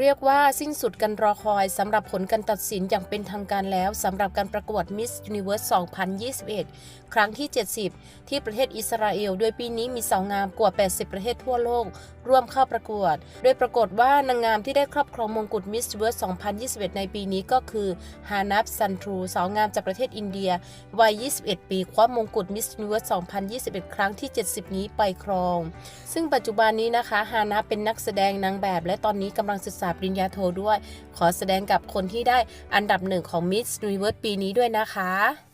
เรียกว่าสิ้นสุดการรอคอยสำหรับผลการตัดสินอย่างเป็นทางการแล้วสำหรับการประกวด Miss Universe 2021 ครั้งที่ 70 ที่ประเทศอิสราเอล โดยปีนี้มีสาวงามกว่า 80 ประเทศทั่วโลก ร่วมเข้าประกวด โดยปรากฏว่านางงามที่ได้ครอบครองมงกุฎ Miss Universe 2021 ในปีนี้ก็คือฮานับซันทรูสาวงามจากประเทศอินเดีย วัย 21 ปีคว้ามงกุฎ Miss Universe 2021 ครั้งที่ 70 นี้ไปครอง ซึ่งปัจจุบันนี้นะคะฮานะเป็นนักแสดงนางแบบ และตอนนี้กำลังศึกษาาปริญญาโทด้วย ขอแสดงกับคนที่ได้อันดับหนึ่งของ Miss Universe ปีนี้ด้วยนะคะ